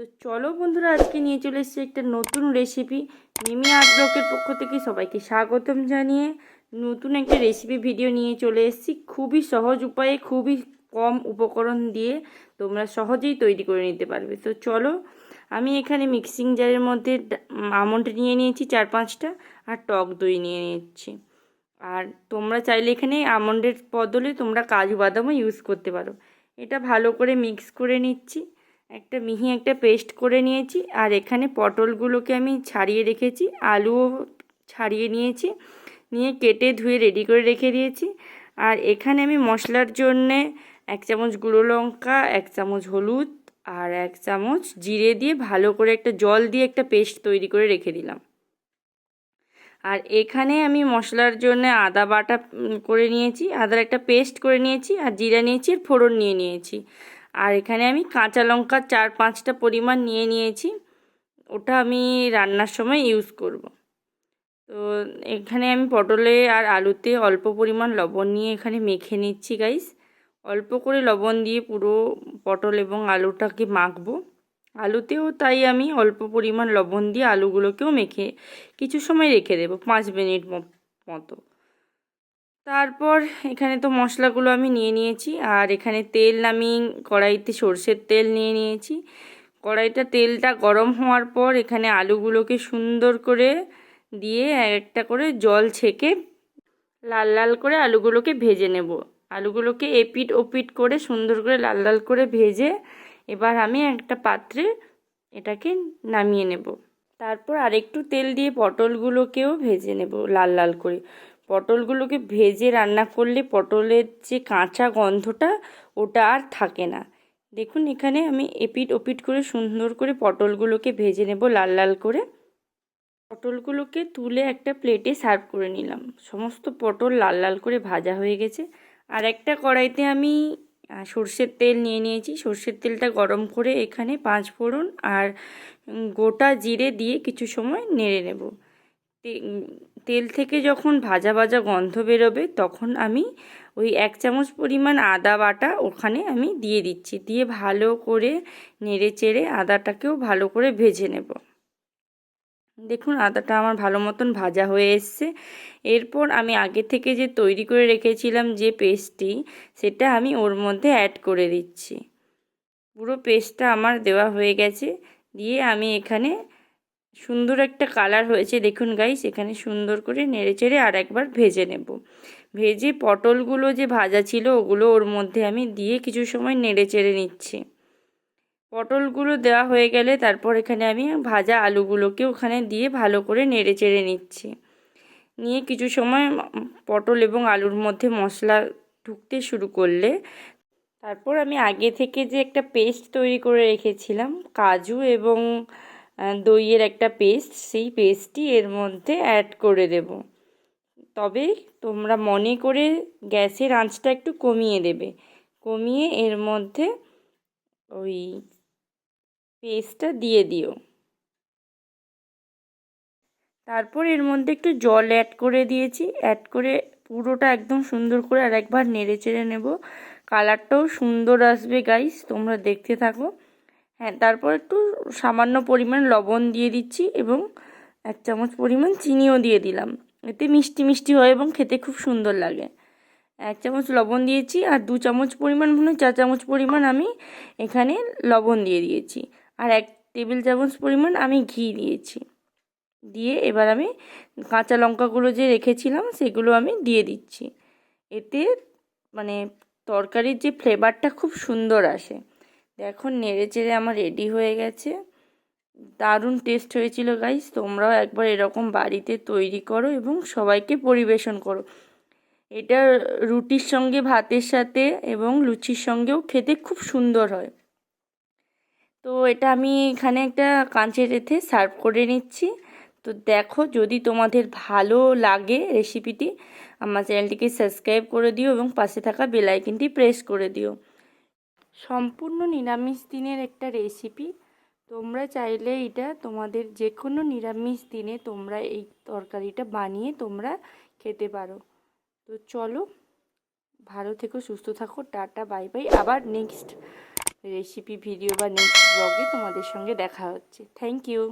তো চলো বন্ধুরা, আজকে নিয়ে চলে এসেছি একটা নতুন রেসিপি মিমি আর্ট ব্লকের পক্ষ থেকে সবাইকে স্বাগতম জানিয়ে নতুন একটা রেসিপি ভিডিও নিয়ে চলে এসেছি। খুবই সহজ উপায়ে, খুবই কম উপকরণ দিয়ে তোমরা সহজেই তৈরি করে নিতে পারবে। তো চলো, আমি এখানে মিক্সিং জারের মধ্যে আমন্ড নিয়ে নিয়েছি চার পাঁচটা আর টক দই নিয়ে নিচ্ছি। আর তোমরা চাইলে এখানে আমন্ডের বদলে তোমরা কাজু বাদামও ইউজ করতে পারো। এটা ভালো করে মিক্স করে নিচ্ছি। একটা মিহি একটা পেস্ট করে নিয়েছি আর এখানে পটলগুলোকে আমি ছাড়িয়ে রেখেছি, আলুও ছাড়িয়ে নিয়েছি, নিয়ে কেটে ধুয়ে রেডি করে রেখে দিয়েছি। আর এখানে আমি মশলার জন্যে এক চামচ গুঁড়ো লঙ্কা, এক চামচ হলুদ আর এক চামচ জিরে দিয়ে ভালো করে একটা জল দিয়ে একটা পেস্ট তৈরি করে রেখে দিলাম। আর এখানে আমি মশলার জন্য আদা বাটা করে নিয়েছি, আদার একটা পেস্ট করে নিয়েছি আর জিরা নিয়েছি আর ফোড়ন নিয়ে নিয়েছি। আর এখানে আমি কাঁচা লঙ্কা চার পাঁচটা পরিমাণ নিয়ে নিয়েছি। ওটা আমি রান্নার সময় ইউজ করব। তো এখানে আমি পটলে আর আলুতে অল্প পরিমাণ লবণ নিয়ে এখানে মেখে নিচ্ছি গাইস অল্প করে লবণ দিয়ে পুরো পটল এবং আলুটাকে মাখবো। আলুতেও তাই আমি অল্প পরিমাণ লবণ দিয়ে আলুগুলোকেও মেখে কিছু সময় রেখে দেবো, পাঁচ মিনিট মতো। তারপর এখানে তো মশলাগুলো আমি নিয়ে নিয়েছি, আর এখানে তেল আমি কড়াইতে সর্ষের তেল নিয়ে নিয়েছি। কড়াইটা তেলটা গরম হওয়ার পর এখানে আলুগুলোকে সুন্দর করে দিয়ে একটা করে জল ছেঁকে লাল লাল করে আলুগুলোকে ভেজে নেব। আলুগুলোকে এপিট ওপিট করে সুন্দর করে লাল লাল করে ভেজে এবার আমি একটা পাত্রে এটাকে নামিয়ে নেব। তারপর আরেকটু তেল দিয়ে পটলগুলোকেও ভেজে নেব লাল লাল করে। পটলগুলোকে ভেজে রান্না করলে পটলের যে কাঁচা গন্ধটা, ওটা আর থাকে না। দেখুন, এখানে আমি এপিট ওপিট করে সুন্দর করে পটলগুলোকে ভেজে নেব লাল লাল করে। পটলগুলোকে তুলে একটা প্লেটে সার্ভ করে নিলাম। সমস্ত পটল লাল লাল করে ভাজা হয়ে গেছে। আর একটা কড়াইতে আমি সর্ষের তেল নিয়ে নিয়েছি। সর্ষের তেলটা গরম করে এখানে পাঁচ ফোড়ন আর গোটা জিরে দিয়ে কিছু সময় নেড়ে নেব। তেল থেকে যখন ভাজা ভাজা গন্ধ বেরোবে, তখন আমি ওই এক চামচ পরিমাণ আদা বাটা ওখানে আমি দিয়ে দিচ্ছি। দিয়ে ভালো করে নেড়ে চেড়ে আদাটাকেও ভালো করে ভেজে নেব। দেখুন, আদাটা আমার ভালো মতন ভাজা হয়ে এসছে। এরপর আমি আগে থেকে যে তৈরি করে রেখেছিলাম যে পেস্টটি, সেটা আমি ওর মধ্যে অ্যাড করে দিচ্ছি। পুরো পেস্টটা আমার দেওয়া হয়ে গেছে। দিয়ে আমি এখানে সুন্দর একটা কালার হয়েছে। দেখুন গাইস এখানে সুন্দর করে নেড়ে চেড়ে আর একবার ভেজে নেব। ভেজে পটলগুলো যে ভাজা ছিল, ওগুলো ওর মধ্যে আমি দিয়ে কিছু সময় নেড়ে চেড়ে নিচ্ছি। পটলগুলো দেওয়া হয়ে গেলে তারপর এখানে আমি ভাজা আলুগুলোকে ওখানে দিয়ে ভালো করে নেড়ে চেড়ে নিচ্ছি। নিয়ে কিছু সময় পটল এবং আলুর মধ্যে মশলা ঢুকতে শুরু করলে তারপর আমি আগে থেকে যে একটা পেস্ট তৈরি করে রেখেছিলাম, কাজু এবং দইয়ের একটা পেস্ট সেই পেস্টটি এর মধ্যে অ্যাড করে দেব। তবে তোমরা মনে করে গ্যাসের আঁচটা একটু কমিয়ে দেবে। কমিয়ে এর মধ্যে ওই পেস্টটা দিয়ে দিও। তারপর এর মধ্যে একটু জল অ্যাড করে দিয়েছি। অ্যাড করে পুরোটা একদম সুন্দর করে আর একবার নেড়ে চেড়ে নেব। কালারটাও সুন্দর আসবে গাইস তোমরা দেখতে থাকো। হ্যাঁ তারপর একটু সামান্য পরিমাণ লবণ দিয়ে দিচ্ছি এবং এক চামচ পরিমাণ চিনিও দিয়ে দিলাম। এতে মিষ্টি মিষ্টি হয় এবং খেতে খুব সুন্দর লাগে। এক চামচ লবণ দিয়েছি আর দু চামচ পরিমাণ মনে চার চামচ পরিমাণ আমি এখানে লবণ দিয়ে দিয়েছি। আর এক টেবিল চামচ পরিমাণ আমি ঘি দিয়েছি। দিয়ে এবার আমি কাঁচা লঙ্কাগুলো যে রেখেছিলাম সেগুলো আমি দিয়ে দিচ্ছি। এতে মানে তরকারির যে ফ্লেভারটা খুব সুন্দর আসে। দেখো নেড়ে চেড়ে আমার রেডি হয়ে গেছে। দারুণ টেস্ট হয়েছিল গাইস তোমরাও একবার এরকম বাড়িতে তৈরি করো এবং সবাইকে পরিবেশন করো। এটা রুটির সঙ্গে, ভাতের সাথে এবং লুচির সঙ্গেও খেতে খুব সুন্দর হয়। তো এটা আমি এখানে একটা কাঁচের রেথে সার্ভ করে নিচ্ছি। তো দেখো, যদি তোমাদের ভালো লাগে রেসিপিটি আমার চ্যানেলটিকে সাবস্ক্রাইব করে দিও এবং পাশে থাকা বেলাইকিনটি প্রেস করে দিও। সম্পূর্ণ নিরামিষ দিনের একটা রেসিপি তোমরা চাইলে এটা তোমাদের যে কোনো নিরামিষ দিনে তোমরা এই তরকারিটা বানিয়ে তোমরা খেতে পারো। তো চলো, ভালো থেকো, সুস্থ থাকো, টাটা, বাই বাই। আবার নেক্সট রেসিপি ভিডিও বা নেক্সট ব্লগে তোমাদের সঙ্গে দেখা হচ্ছে। Thank you